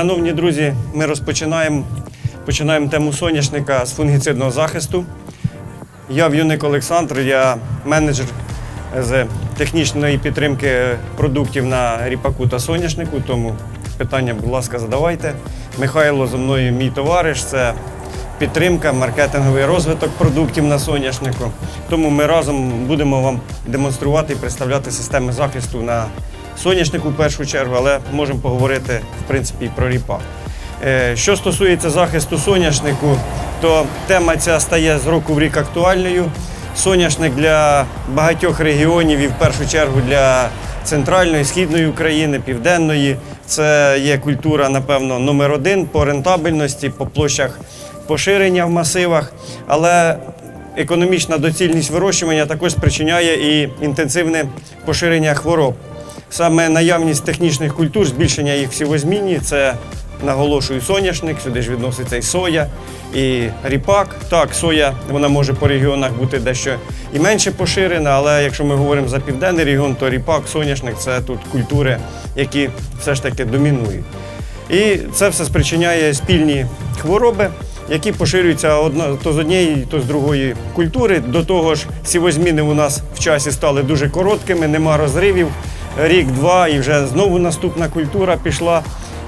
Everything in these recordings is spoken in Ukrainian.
Шановні друзі, ми розпочинаємо починаємо тему соняшника з фунгіцидного захисту. Я В'юник Олександр, я менеджер з технічної підтримки продуктів на ріпаку та соняшнику. Тому питання, будь ласка, задавайте. Михайло зі мною мій товариш. Це підтримка, маркетинговий розвиток продуктів на соняшнику. Тому ми разом будемо вам демонструвати і представляти системи захисту на соняшнику в першу чергу, але можемо поговорити в принципі про ріпак. Е, Що стосується захисту соняшнику, то тема ця стає з року в рік актуальною. Соняшник для багатьох регіонів і в першу чергу для центральної, східної України, південної. Це є культура, напевно, номер один по рентабельності, по площах поширення в масивах. Але економічна доцільність вирощування також спричиняє і інтенсивне поширення хвороб. Саме наявність технічних культур, збільшення їх в сівозміні це наголошую соняшник, сюди ж відноситься і соя, і ріпак. Так, соя вона може по регіонах бути дещо і менше поширена, але якщо ми говоримо за південний регіон, то ріпак, соняшник це тут культури, які все ж таки домінують. І це все спричиняє спільні хвороби, які поширюються одна- то з однієї, то з другої культури. До того ж, сівозміни у нас в часі стали дуже короткими, нема розривів. Рік-два і вже знову наступна культура пішла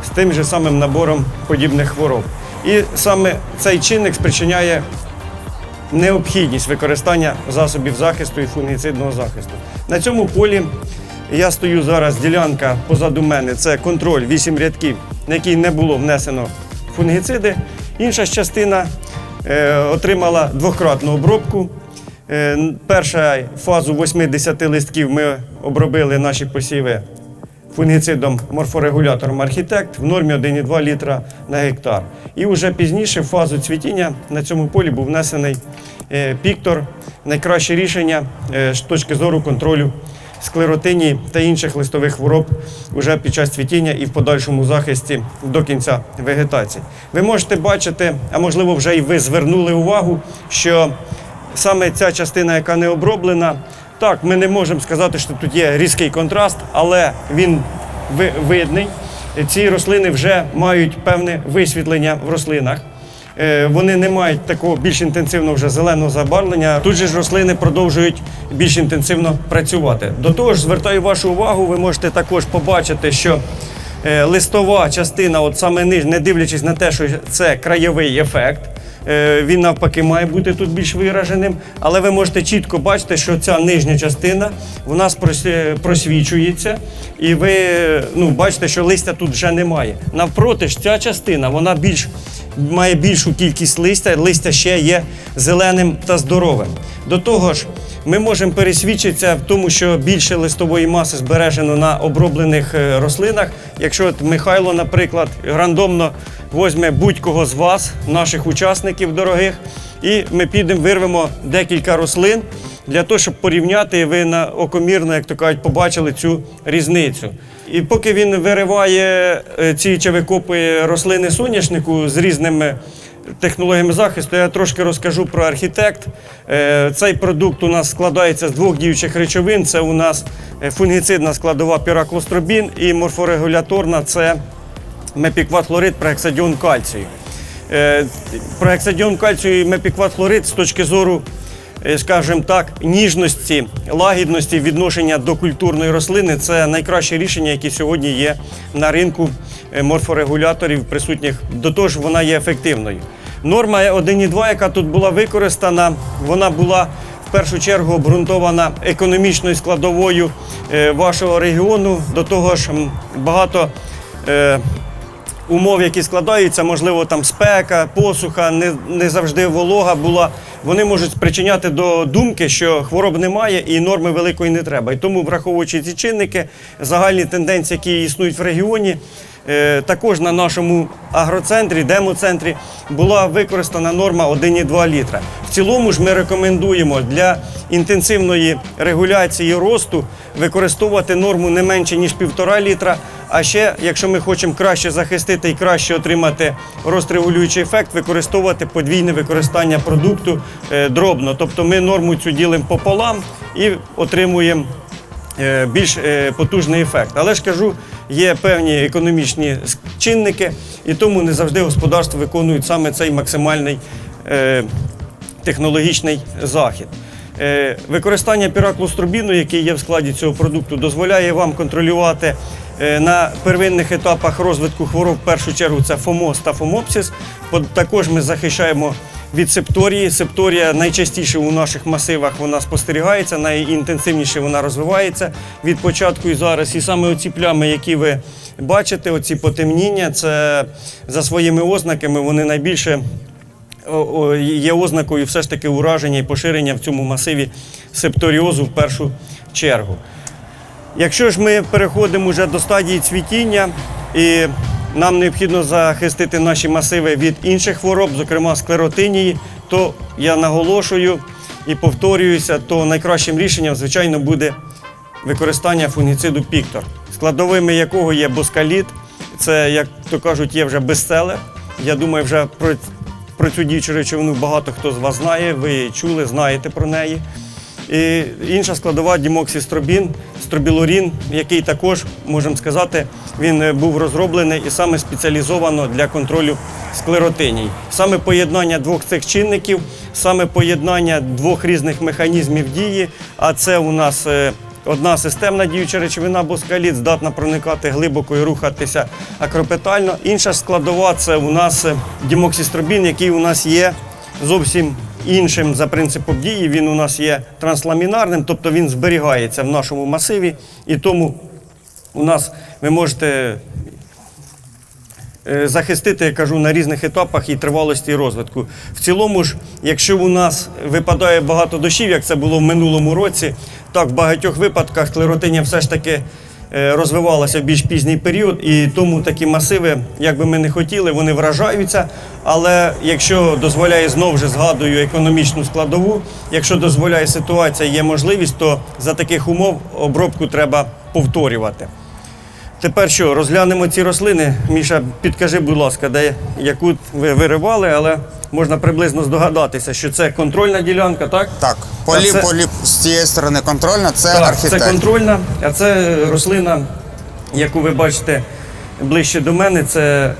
з тим же самим набором подібних хвороб. І саме цей чинник спричиняє необхідність використання засобів захисту і фунгіцидного захисту. На цьому полі я стою зараз, ділянка позаду мене це контроль 8 рядків, на який не було внесено фунгіциди. Інша частина е, отримала двократну обробку. Е, перша фазу 80 листків ми обробили наші посіви фунгіцидом морфорегулятором архітект в нормі 1,2 літра на гектар. І вже пізніше в фазу цвітіння на цьому полі був внесений е, піктор. Найкраще рішення е, з точки зору контролю склеротинії та інших листових хвороб вже під час цвітіння і в подальшому захисті до кінця вегетації. Ви можете бачити, а можливо вже і ви звернули увагу, що саме ця частина, яка не оброблена, так, ми не можемо сказати, що тут є різкий контраст, але він видний. Ці рослини вже мають певне висвітлення в рослинах. Е, Вони не мають такого більш інтенсивного вже зеленого забарвлення. Тут же ж рослини продовжують більш інтенсивно працювати. До того ж, звертаю вашу увагу, ви можете також побачити, що е, листова частина, от саме ниж, не дивлячись на те, що це краєвий ефект, він навпаки має бути тут більш вираженим. Але ви можете чітко бачити, що ця нижня частина в нас просвічується, і ви ну, бачите, що листя тут вже немає. Навпроти ж ця частина вона більш має більшу кількість листя, листя ще є зеленим та здоровим. До того ж, ми можемо пересвідчитися в тому, що більше листової маси збережено на оброблених е, рослинах. Якщо от Михайло, наприклад, рандомно возьме будь-кого з вас, наших учасників дорогих, і ми підемо, вирвемо декілька рослин для того, щоб порівняти, і ви на окомірно, як то кажуть, побачили цю різницю. І поки він вириває е, ці чи викопує рослини соняшнику з різними технологіями захисту, я трошки розкажу про архітект. Е, Цей продукт у нас складається з двох діючих речовин. Це у нас е, фунгіцидна складова піраклостробін і морфорегуляторна це мепікват-хлорид прохексадіон кальцію. Е, Прохексадіон кальцію і мепікват-хлорид з точки зору е, скажімо так, ніжності, лагідності відношення до культурної рослини це найкраще рішення, яке сьогодні є на ринку е, морфорегуляторів, присутніх. До того ж, вона є ефективною. Норма 1,2, яка тут була використана, вона була в першу чергу обґрунтована економічною складовою вашого регіону. До того ж, багато. Умов, які складаються, можливо, там спека, посуха, не, не завжди волога була. Вони можуть спричиняти до думки, що хвороб немає і норми великої не треба. І тому, враховуючи ці чинники, загальні тенденції, які існують в регіоні, також на нашому агроцентрі, демоцентрі була використана норма 1,2 літра. В цілому ж ми рекомендуємо для інтенсивної регуляції росту використовувати норму не менше ніж 1,5 літра. А ще, якщо ми хочемо краще захистити і краще отримати розрегулюючий ефект, використовувати подвійне використання продукту е, дробно. Тобто ми норму цю ділимо пополам і отримуємо е, більш е, потужний ефект. Але ж кажу, є певні економічні чинники, і тому не завжди господарство виконують саме цей максимальний е, технологічний захід. Е, Використання піраклострубіну, який є в складі цього продукту, дозволяє вам контролювати е, на первинних етапах розвитку хвороб, в першу чергу це фомоз та фомопсис. Також ми захищаємо від септорії. Септорія найчастіше у наших масивах вона спостерігається, найінтенсивніше вона розвивається від початку і зараз. І саме оці плями, які ви бачите, оці потемніння, це за своїми ознаками вони найбільше є ознакою все ж таки ураження і поширення в цьому масиві септоріозу в першу чергу. Якщо ж ми переходимо вже до стадії цвітіння і нам необхідно захистити наші масиви від інших хвороб, зокрема склеротинії, то я наголошую і повторююся, то найкращим рішенням, звичайно, буде використання фунгіциду Піктор, складовими якого є боскаліт. Це, як то кажуть, є вже бестселер. Я думаю, вже про, про цю діючу речовину багато хто з вас знає, ви чули, знаєте про неї. І інша складова дімоксістробін, стробілурін, який також, можемо сказати, він е, був розроблений і саме спеціалізовано для контролю склеротиній. Саме поєднання двох цих чинників, саме поєднання двох різних механізмів дії, а це у нас е, одна системна діюча речовина боскаліт, здатна проникати глибоко і рухатися акропетально. Інша складова це у нас е, дімоксістробін, який у нас є зовсім іншим за принципом дії. Він у нас є трансламінарним, тобто він зберігається в нашому масиві, і тому у нас ви можете е, захистити, я кажу, на різних етапах і тривалості розвитку. В цілому ж, якщо у нас випадає багато дощів, як це було в минулому році, так в багатьох випадках склеротиня все ж таки розвивалася в більш пізній період, і тому такі масиви, як би ми не хотіли, вони вражаються. Але якщо дозволяє знову ж згадую економічну складову, якщо дозволяє ситуація, є можливість, то за таких умов обробку треба повторювати. Тепер що, розглянемо ці рослини. Міша, підкажи, будь ласка, де яку ви виривали, але можна приблизно здогадатися, що це контрольна ділянка, так? Так, А полі, це- полі з цієї сторони контрольна, це Так, архітектор. це контрольна, а це рослина, яку ви бачите ближче до мене. Це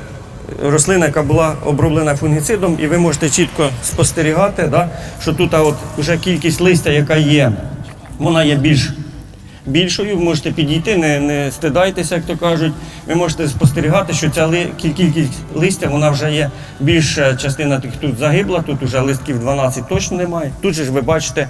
рослина, яка була оброблена фунгіцидом, і ви можете чітко спостерігати, да, що тут а от вже кількість листя, яка є, вона є більш більшою. Ви можете підійти, не, не стидайтеся, як то кажуть. Ви можете спостерігати, що ця ли- кількість листя вона вже є більша частина тих тут загибла, тут вже листків 12 точно немає. Тут же ж ви бачите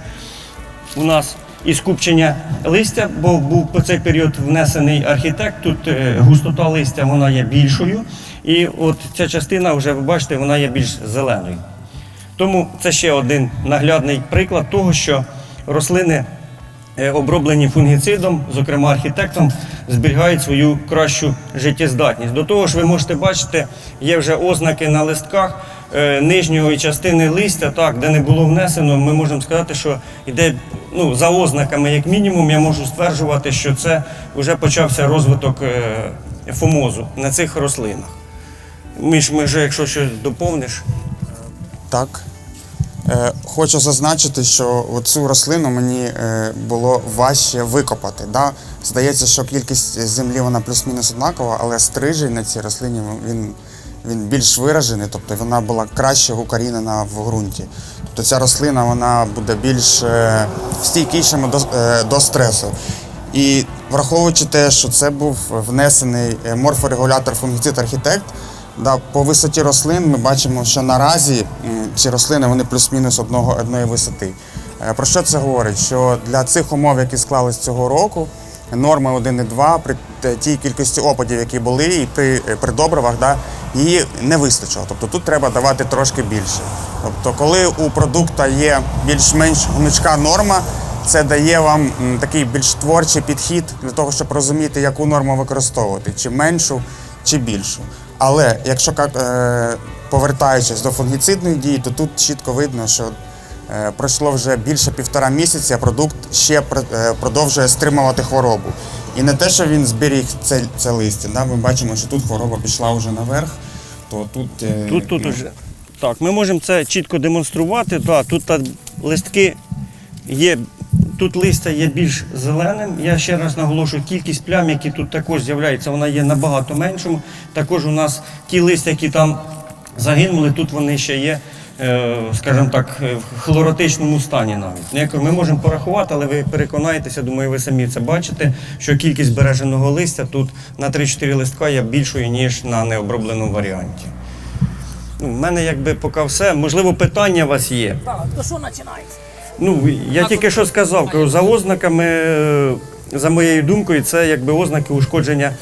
у нас і скупчення листя, бо був по цей період внесений архітект. Тут е, густота листя вона є більшою. І от ця частина, вже ви бачите, вона є більш зеленою. Тому це ще один наглядний приклад того, що рослини, е, оброблені фунгіцидом, зокрема архітектом, зберігають свою кращу життєздатність. До того ж, ви можете бачити, є вже ознаки на листках е, нижньої частини листя, так, де не було внесено, ми можемо сказати, що йде ну, за ознаками, як мінімум, я можу стверджувати, що це вже почався розвиток е, фомозу на цих рослинах. Між, може, якщо щось доповниш. Так. Е, хочу зазначити, що цю рослину мені е, було важче викопати. Да? Здається, що кількість землі вона плюс-мінус однакова, але стрижень на цій рослині він, він більш виражений, тобто вона була краще укорінена в ґрунті. Тобто ця рослина вона буде більш е, стійкішим до, до стресу. І враховуючи те, що це був внесений морфорегулятор фунгіцид архітект, да, по висоті рослин ми бачимо, що наразі ці рослини вони плюс-мінус одного, одної висоти. Е, Про що це говорить? Що для цих умов, які склались цього року, норми 1,2 при тій кількості опадів, які були, і при, е, при добривах, да, її не вистачило. Тобто тут треба давати трошки більше. Тобто, коли у продукта є більш-менш гнучка норма, це дає вам такий більш творчий підхід для того, щоб розуміти, яку норму використовувати, чи меншу, чи більшу. Але якщо е, повертаючись до фунгіцидної дії, то тут чітко видно, що е, пройшло вже більше півтора місяця, а продукт ще е, продовжує стримувати хворобу. І не те, що він зберіг це, це листя. Да? Ми бачимо, що тут хвороба пішла вже наверх, то тут, Тут, тут ну, уже. Так, ми можемо це чітко демонструвати. Так, тут листки є Тут листя є більш зеленим. Я ще раз наголошую, кількість плям, які тут також з'являються, вона є набагато меншою. Також у нас ті листя, які там загинули, тут вони ще є, е, скажімо так, е, в хлоротичному стані навіть. Ну, Ми можемо порахувати, але ви переконаєтеся, думаю, ви самі це бачите, що кількість збереженого листя тут на 3-4 листка є більшою, ніж на необробленому варіанті. Ну, в мене якби поки все. Можливо, питання у вас є. Так, то що починається? Ну, я тільки що сказав, кажу, за ознаками, е, за моєю думкою, це якби ознаки ушкодження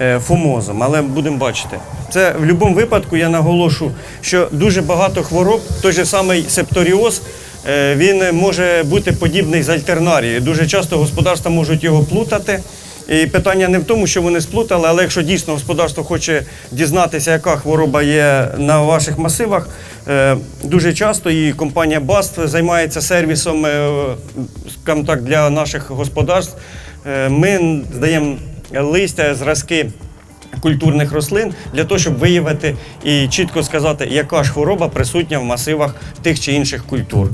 е, фомозом. Але будемо бачити. Це в будь-якому випадку я наголошу, що дуже багато хвороб, той же самий септоріоз, е, він може бути подібний з альтернарією. Дуже часто господарства можуть його плутати. І питання не в тому, що вони сплутали, але якщо дійсно господарство хоче дізнатися, яка хвороба є на ваших масивах, е, дуже часто і компанія BAST займається сервісом е, скажімо так, для наших господарств. Е, Ми здаємо листя, зразки культурних рослин для того, щоб виявити і чітко сказати, яка ж хвороба присутня в масивах тих чи інших культур.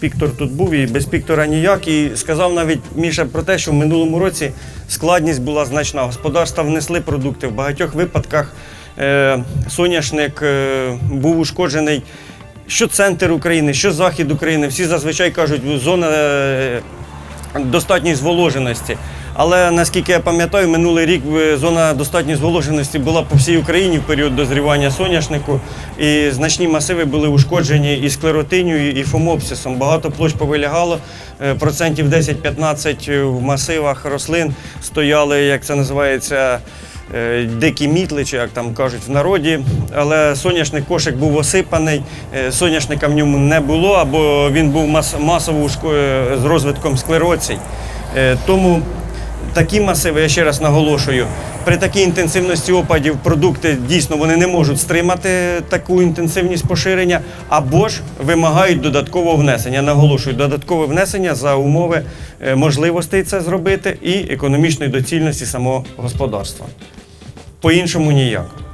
Піктор тут був і без Піктора ніяк. І сказав навіть Міша про те, що в минулому році складність була значна. Господарства внесли продукти. В багатьох випадках е, соняшник е, був ушкоджений. Що центр України, що захід України, всі зазвичай кажуть, зона е, достатньої зволоженості. Але наскільки я пам'ятаю, минулий рік е, зона достатньої зволоженості була по всій Україні в період дозрівання соняшнику, і значні масиви були ушкоджені і склеротинію, і фомопсисом. Багато площ повилягало, е, процентів 10-15 в масивах рослин стояли, як це називається, е, дикі мітли, чи як там кажуть в народі. Але соняшник кошик був осипаний, е, соняшника в ньому не було, або він був мас- масово е, з розвитком склероцій. Е, Тому такі масиви, я ще раз наголошую, при такій інтенсивності опадів продукти дійсно вони не можуть стримати таку інтенсивність поширення, або ж вимагають додаткового внесення. Наголошую, додаткове внесення за умови е, можливостей це зробити і економічної доцільності самого господарства. По-іншому ніяк.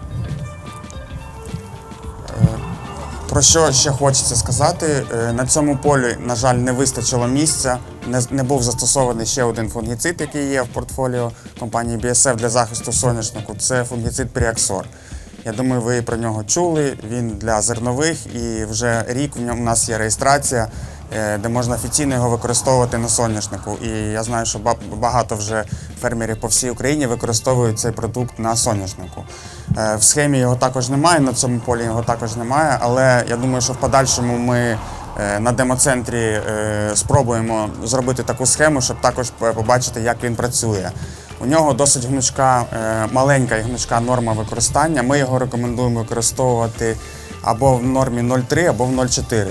Про що ще хочеться сказати? Е, На цьому полі, на жаль, не вистачило місця. Не, не був застосований ще один фунгіцид, який є в портфоліо компанії BSF для захисту соняшнику. Це фунгіцид Пріаксор. Я думаю, ви про нього чули. Він для зернових і вже рік в ньому у нас є реєстрація, де можна офіційно його використовувати на соняшнику. І я знаю, що ба- багато вже фермерів по всій Україні використовують цей продукт на соняшнику. Е, В схемі його також немає, на цьому полі його також немає, але я думаю, що в подальшому ми е, на демоцентрі е, спробуємо зробити таку схему, щоб також побачити, як він працює. У нього досить гнучка, е, маленька і гнучка норма використання. Ми його рекомендуємо використовувати або в нормі 0,3, або в 0,4.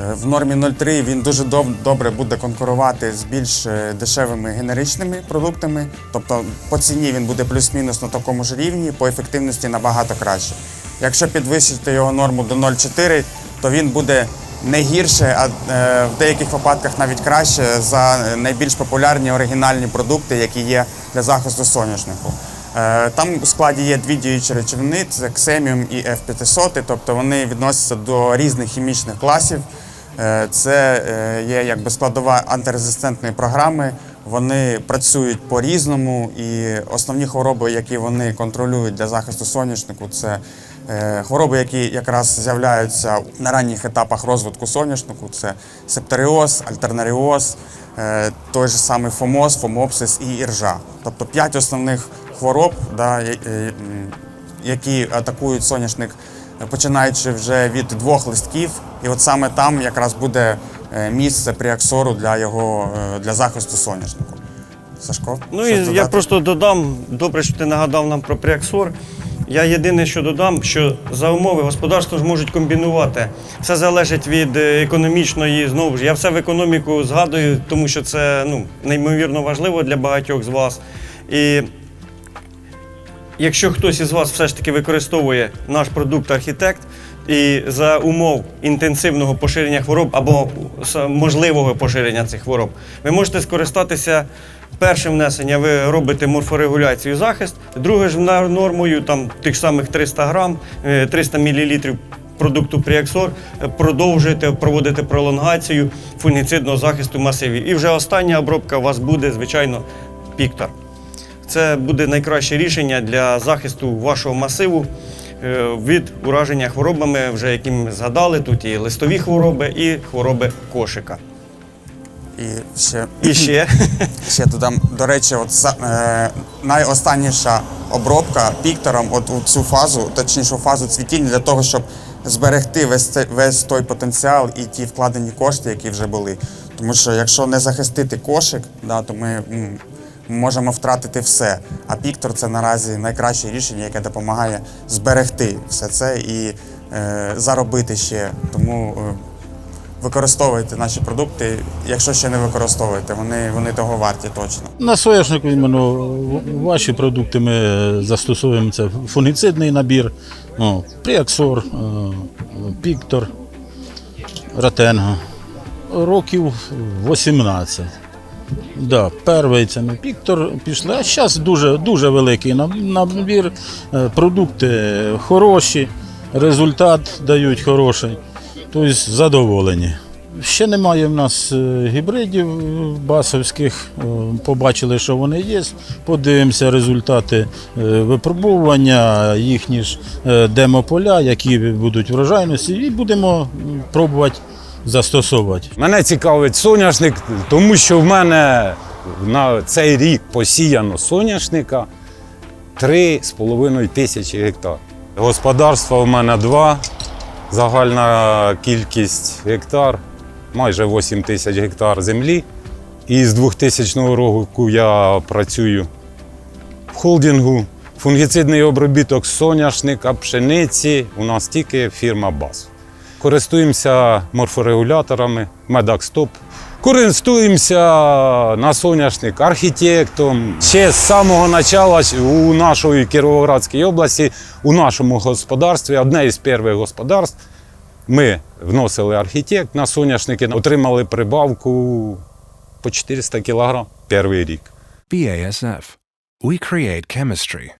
Е, В нормі 0,3 він дуже доб- добре буде конкурувати з більш е, дешевими генеричними продуктами. Тобто по ціні він буде плюс-мінус на такому ж рівні, по ефективності набагато краще. Якщо підвищити його норму до 0,4, то він буде не гірше, а е, в деяких випадках навіть краще за найбільш популярні оригінальні продукти, які є для захисту соняшнику. Там у складі є дві діючі речовини: це ксеміум і F500, тобто вони відносяться до різних хімічних класів. Е, Це е, є якби складова антирезистентної програми. Вони працюють по-різному, і основні хвороби, які вони контролюють для захисту соняшнику, це е, хвороби, які якраз з'являються на ранніх етапах розвитку соняшнику. Це септоріоз, альтернаріоз, той же самий фомоз, фомопсис і іржа. Тобто п'ять основних хвороб, які атакують соняшник, починаючи вже від двох листків. І от саме там якраз буде е, місце пріаксору для його е, для захисту соняшнику. Сашко? Ну і я просто додам, добре, що ти нагадав нам про Пріаксор. Я єдине, що додам, що за умови господарство ж можуть комбінувати. Все залежить від е, економічної, знову ж, я все в економіку згадую, тому що це ну, неймовірно важливо для багатьох з вас. І якщо хтось із вас все ж таки використовує наш продукт архітект, і за умов інтенсивного поширення хвороб або можливого поширення цих хвороб, ви можете скористатися першим внесенням, ви робите морфорегуляцію захист, друге ж нормою там тих самих 300 грам, е, 300 мл продукту Пріаксор е, продовжуєте проводити пролонгацію фунгіцидного захисту масивів. І вже остання обробка у вас буде, звичайно, Піктор. Це буде найкраще рішення для захисту вашого масиву е, від ураження хворобами, вже які ми згадали. Тут і листові хвороби, і хвороби кошика. І ще І ще Ще додам, до речі, от е, найостанніша обробка піктором, от у цю фазу, точніше у фазу цвітіння, для того, щоб зберегти весь, цей- весь той потенціал і ті вкладені кошти, які вже були. Тому що якщо не захистити кошик, да, то ми можемо втратити все. А піктор це наразі найкраще рішення, яке допомагає зберегти все це і е, заробити ще. Тому е, використовуйте наші продукти, якщо ще не використовуєте, вони, вони того варті точно. На соняшнику іменно ваші продукти ми застосовуємо це фунгіцидний набір, ну, Пріаксор, е, Піктор, Ратенго. Років 18. Да, перший це Піктор пішли, а зараз дуже, дуже великий набір. Е, Продукти хороші, результат дають хороший. Тобто задоволені. Ще немає в нас е, гібридів басовських. Е, Побачили, що вони є. Подивимося результати випробування, їхні ж демополя, які будуть врожайності, і будемо пробувати застосовувати. Мене цікавить соняшник, тому що в мене на цей рік посіяно соняшника 3,5 тисячі гектар. Господарства в мене два, загальна кількість гектар, майже 8 тисяч гектар землі. І з 2000 року я працюю в холдингу. Фунгіцидний обробіток соняшника, пшениці. У нас тільки фірма БАС. Користуємося морфорегуляторами, медакстоп. Користуємося на соняшник архітектом. Ще з самого початку у нашої Кіровоградській області, у нашому господарстві, одне із перших господарств, ми вносили архітект на соняшники, отримали прибавку по 400 кг перший рік. BASF. We create chemistry.